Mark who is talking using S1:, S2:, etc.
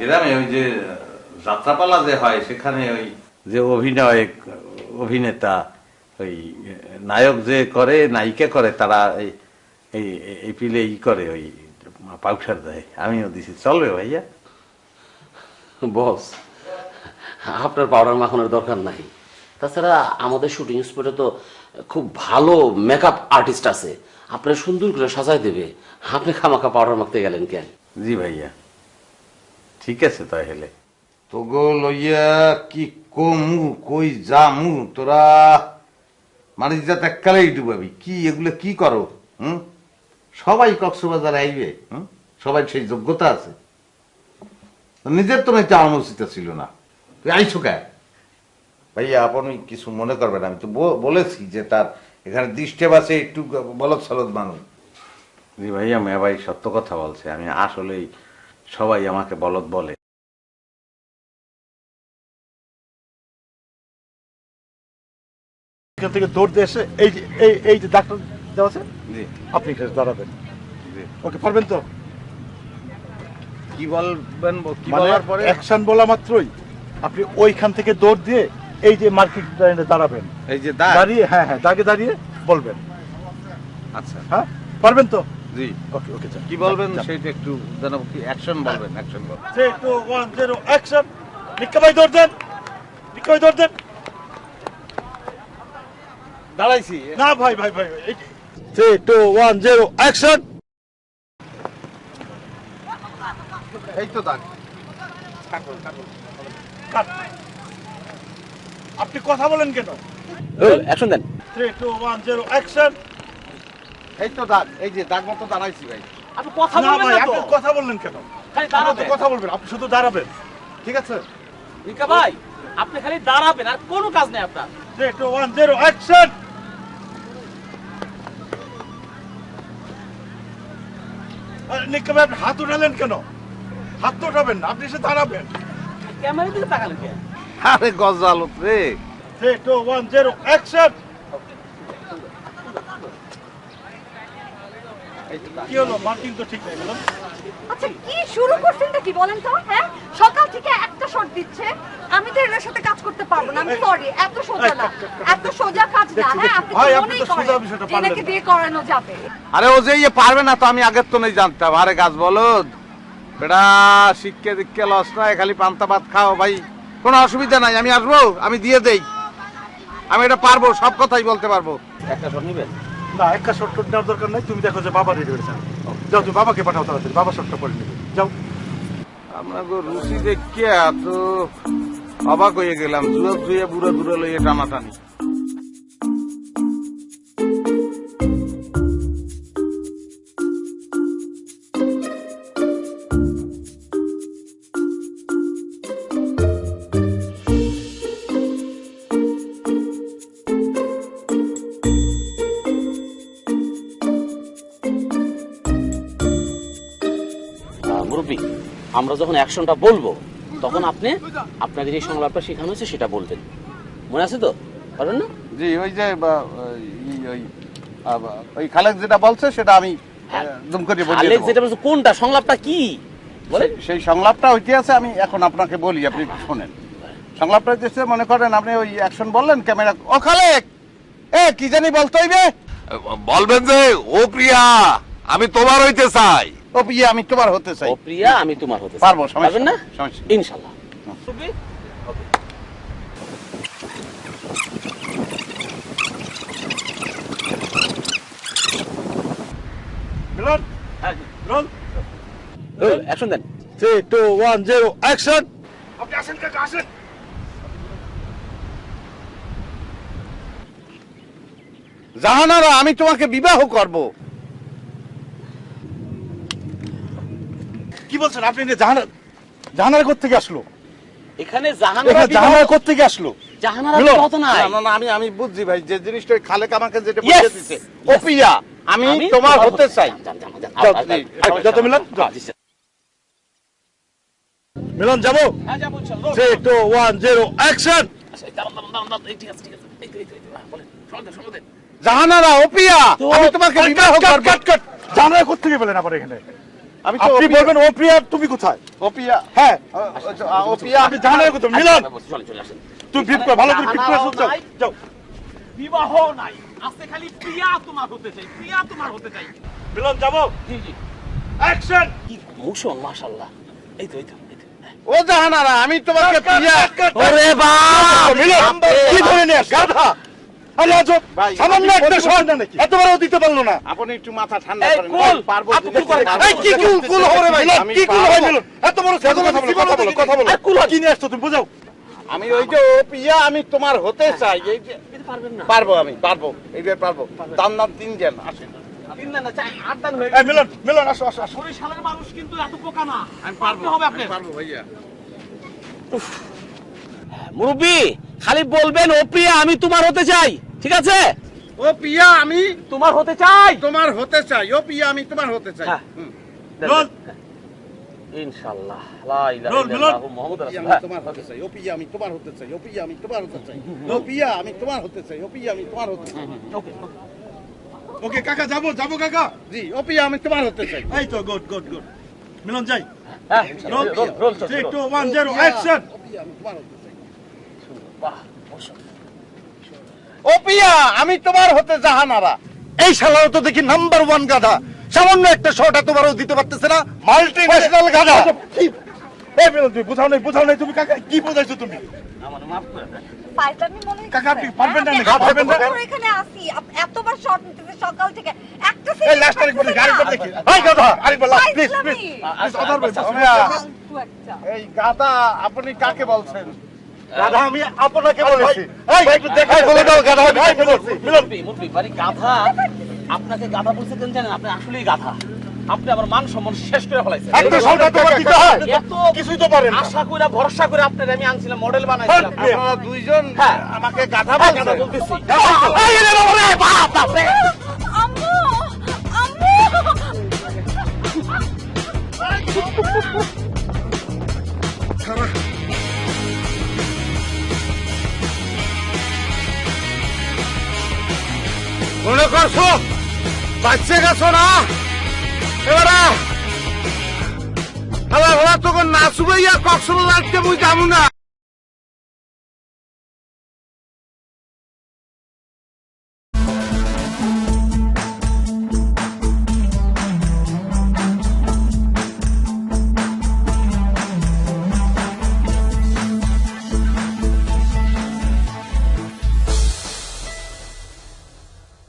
S1: গ্রামে ওই যে যাত্রাপালা যে হয় সেখানে ওই যে অভিনয় অভিনেতা ওই নায়ক যে করে নায়িকা করে তারা এই এই পিলে ই করে ওই পাউসার দেয়। আমিও দিছি। চলবে ভাইয়া?
S2: বস আপনার পাউডার মাখানোর দরকার নাই। তাছাড়া আমাদের শুটিং স্পটে তো খুব ভালো মেকআপ আর্টিস্ট আছে। আপনার সুন্দর করে সাজাই দেবে। আপনি খামাখা পাউডার মাখতে গেলেন কেন?
S1: জি ভাইয়া। ঠিক আছে তাহলে। তোগো লইয়া কি কমু কই জামু তোরা মানে যাতে এককালেই ডুবাবি কি এগুলো কি করো হুম? সবাই কক্সবাজার আইবে হুম? সবাই সেই যোগ্যতা আছে। নিজের তো একটা অনুচিত ছিল না। তুই আইছো কে? ভাইয়া আপনি কিছু মনে করবেন আমি তো ব- বলেছি যে তার এখানে দৃষ্টে বাসে একটু বলদ সলদ মানুষ। জি ভাইয়া মেয়া ভাই সত্য কথা বলছে। আমি আসলেই সবাই আমাকে বলদ বলে।
S3: এখান থেকে দৌড় দিয়ে এসে এই যে এই এই যে ডাক্তার দেওয়া আছে?
S1: জি।
S3: আপনি এখানে দাঁড়াবেন। ওকে পারবেন তো?
S1: কি বলবেন কি
S3: মানে
S1: বলার পরে?
S3: অ্যাকশন বলা মাত্রই আপনি ওইখান থেকে দৌড় দিয়ে এই যে মার্কেট লাইনে দাঁড়াবেন।
S1: এই যে
S3: দাঁড়িয়ে হ্যাঁ হ্যাঁ দাগে দাঁড়িয়ে বলবেন।
S1: আচ্ছা।
S3: হ্যাঁ পারবেন তো?
S1: জি।
S3: ওকে ওকে
S1: কি বলবেন? সেটা একটু যেন কি অ্যাকশন বলবেন? অ্যাকশন বলবেন।
S3: Three two one zero action Nikka ভাই দৌড় দেন! নিক্কা ভাই দৌড় দেন!
S1: দাঁড়াইছি।
S3: না ভাই ভাই ভাই three two one zero action
S1: এই তো দাগ
S3: আপনি কথা বলেন কেন?
S2: অ্যাকশন দেন।
S3: Three two one zero action
S1: এই তো দাগ এই যে দাগ মতো দাঁড়াইছি ভাই।
S2: আপনি কথা
S3: না ভাই আপনি কথা বললেন কেন?
S2: খালি
S3: আপনি তো কথা বলবেন আপনি শুধু দাঁড়াবেন। ঠিক আছে?
S2: রিকা ভাই আপনি খালি দাঁড়াবেন আর কোনো কাজ নেই আপনার।
S3: টু ওয়ান জিরো অ্যাকশন আপনি হাত উঠালেন কেন? হাত তো উঠাবেন না আপনি এসে দাঁড়াবেন।
S2: ক্যামেরা দিকে তাকালেন কেন?
S1: আরে গজালত রে।
S3: টু ওয়ান জিরো অ্যাকশন কি হলো? মার্কিং তো ঠিক নেই বলুন
S4: আচ্ছা কি শুরু করছেনটা কি বলেন তো? হ্যাঁ? সকাল থেকে একটা শট দিচ্ছে। আমি তো এর সাথে কাজ করতে পারব না আমি সরি এত সোজা না। এত সোজা কাজ না হ্যাঁ? আপনি তো
S3: আপনি
S4: মনেই
S3: তো সোজা
S4: করেন
S3: বিষয়টা পারলেন
S4: এনাকে দিয়ে করানো যাবে।
S1: আরে ও যে ইয়ে পারবে না তো আমি আগের তো নেই জানতাম। আরে গাছ বলো। বেটা শিক্ষে দিক্ষে লস নাই খালি পান্তা ভাত খাও ভাই। কোনো অসুবিধা নাই আমি আসব আমি দিয়ে দেই। আমি এটা পারব সব কথাই বলতে পারব।
S2: একটা শট নেবেন?
S3: না একটা শট নেওয়ার দরকার নাই, তুমি দেখো যে বাবা রেডি হয়েছে। যাও তুমি বাবাকে পাঠাও তাড়াতাড়ি, বাবা শর্টটা পরে নেবে। যাও।
S1: আমরা রুচি দেখিয়া তো অবাক হয়ে গেলাম, জুয়ে জুয়ে বুড়া দূরে লইয়ে টানাটানি।
S2: আমরা যখন অ্যাকশনটা বলব তখন আপনি আপনাদের এই সংলাপটা শেখানো হয়েছে সেটা বলবেন। মনে আছে তো? পারবেন না?
S1: জি ওই যে ওই ওই খালেক যেটা বলছে সেটা আমি
S2: হ্যাঁ।
S1: দুম করে
S2: আলেক যেটা বলছে কোনটা? সংলাপটা কি? বলে
S1: সেই- সেই সংলাপটা হইতে আছে আমি এখন আপনাকে বলি আপনি শোনেন। সংলাপটা হইতেছে মনে করেন আপনি ওই অ্যাকশন বললেন ক্যামেরা ও খালেক! এ কি জানি বলতে হইবে?
S5: বলবেন যে ও প্রিয়া আমি তোমার হইতে চাই।
S1: ও পিয়ে আমি তোমার হতে চাই।
S2: ও প্রিয়া আমি তোমার হতে চাই।
S1: পারব, সমস্যা
S2: না।
S3: মিলন?
S2: অ্যাকশন দেন।
S3: Three two one zero action আপনি আসেন কাকা আসেন।
S1: জাহানারা আমি তোমাকে বিবাহ করব।
S3: বলছেন? আপনি জাহানার জাহানার কোথা থেকে আসলো?
S2: এখানে জাহানারা
S3: কোথা থেকে আসলো?
S2: জাহানারা
S3: মিলন।
S2: বিবাহ তো নাই।
S1: না, না, না, আমি আমি বুঝছি ভাই যে জিনিসটা খালেক আমাকে যেটা বুঝিয়ে দিছে। ও আমি তোমার হতে চাই।
S2: যান, যান, যান,
S1: যাও,
S2: যান,
S1: জি,
S2: যান,
S3: যত মিলন, যাও।
S2: জি, স্যার।
S3: মিলন যাব। Three two one zero action
S2: আচ্ছা, বলেন।
S1: জাহানারা ও পিয়া আমি তোমাকে বিবাহ
S3: কাট কাট জাহানার কোথা থেকে পেলেন আবার এখানে?
S1: আমি তো
S3: আপনি বলবেন তুমি কোথায়?
S1: ওপিয়া
S3: হ্যাঁ।
S1: ওপিয়া
S3: আপনি জানেন কোথায়। মিলন! তুমি ফিট করে ভালো করে ফিট করে শুনছো। যাও।
S2: বিবাহ নাই। আজকে খালি প্রিয়া তোমার হতে চাই। প্রিয়া তোমার হতে চাই।
S3: মিলন যাব?
S6: জি জি।
S3: অ্যাকশন
S6: মোশন মাশাআল্লাহ। এই তো এই তো এই তো।
S1: ও জাহানারা আমি তোমাকে প্রিয়া
S6: ওরে বাপ!
S3: মিলন কি ধরে নিয়ে গাধা! আরে আজব সামান্য একটা শট এত বড় দিতে পারল না।
S1: আপনি একটু মাথা ঠান্ডা করেন পারব
S2: আপনি
S1: দিতে
S2: কুল করেন।
S1: পারব।
S3: এই কি কুল কুল হবে ভাই?
S1: আমি
S3: কি কুল হয়
S1: পারব।
S3: এত বড় কথা বলো কথা বলো কথা বলো কুল কি নিয়ে আসছো তুমি বুঝাও।
S1: আমি ওই যে ও প্রিয়া আমি তোমার হতে চাই। এই যে পারব আমি পারব। এই যে পারব। দাম দাম তিন জন আসেন।
S2: তিন না না চাই আট দান
S3: এই মিলন মিলন আসো আসো আসো।
S2: বরিশালের মানুষ কিন্তু এত পোকা না।
S1: আমি পারব।
S2: হবে আপনি
S1: পারব ভাইয়া।
S2: মুরব্বী খালি বলবেন ও প্রিয়া আমি তোমার হতে চাই ঠিক আছে
S1: ও প্রিয়া আমি
S2: তোমার হতে চাই
S1: তোমার হতে চাই ও প্রিয়া আমি তোমার হতে চাই
S2: হ্যাঁ। ইনশাআল্লাহ লা ইলাহা ইল্লাল্লাহু মুহাম্মাদুর রাসূলুল্লাহ
S1: তোমার হতে চাই ও প্রিয়া আমি তোমার হতে চাই ও প্রিয়া আমি তোমার হতে চাই ও প্রিয়া আমি তোমার হতে চাই ও প্রিয়া আমি তোমার হতে চাই
S2: ওকে
S3: ওকে কাকা যাব যাব কাকা
S1: জি ও প্রিয়া আমি তোমার হতে চাই
S3: এই তো গুড গুড গুড মিলন যাই
S2: হ্যাঁ
S3: রোল
S2: রোল রোল চল,
S3: three
S2: roll.
S3: Two one zero action
S1: ও প্রিয়া আমি তোমার হতে চাই
S2: বাহ, বসো।
S1: ও আমি তোমার হতে জাহানারা
S3: এই শালাও তো দেখি নাম্বার ওয়ান গাধা সামান্য একটা শট এতবারও দিতে পারতেছে না মাল্টি ন্যাশনাল গাধা তুমি বুঝাও নাই বুঝাও নাই তুমি কাকা কি বোঝাইছো তুমি
S2: আমার মাফ করে দেন।
S4: ফাইজলামি মনে হয়
S3: কাকা, আপনি পারবেন না
S4: হ্যাঁ?
S3: পারবেন না?
S4: এখানে আসি এতবার শট নিতেছে সকাল থেকে একটা
S3: এই লাস্ট তারিখ বলে গাড়ি করে দেখি এই গাধা আরেকবার last please please please other ভাই
S1: এই গাদা আপনি কাকে বলছেন
S3: গাধা আমি আপনাকে বলেছি। এই একটু দেখাই বলে দাও গাধা আমি কাকে বলছি মিলন
S2: মুরব্বী, মানে গাধা আপনাকে গাধা বলছে কেন জানেন? আপনি আসলেই গাধা। আপনি আমার মান সম্মান শেষ করে ফেলাইছেন।
S3: তোমার দিতে হয়।
S2: এত
S3: কিছুই তো পারেন না।
S2: আশা করে ভরসা করে আপনারে আমি আনছিলাম মডেল বানাইছিলাম।
S3: হ্যাঁ।
S1: আপনারা দুইজন
S2: হ্যাঁ।
S1: আমাকে গাধা
S2: হ্যাঁ, গাধা বলতেছি
S3: এই রে বাবা
S1: মনে করছ? বাচ্চা গেছো না? এবারে হ্যাঁ তখন নাচবে ইয়া কক্সবাজার বুঝতে আমি না।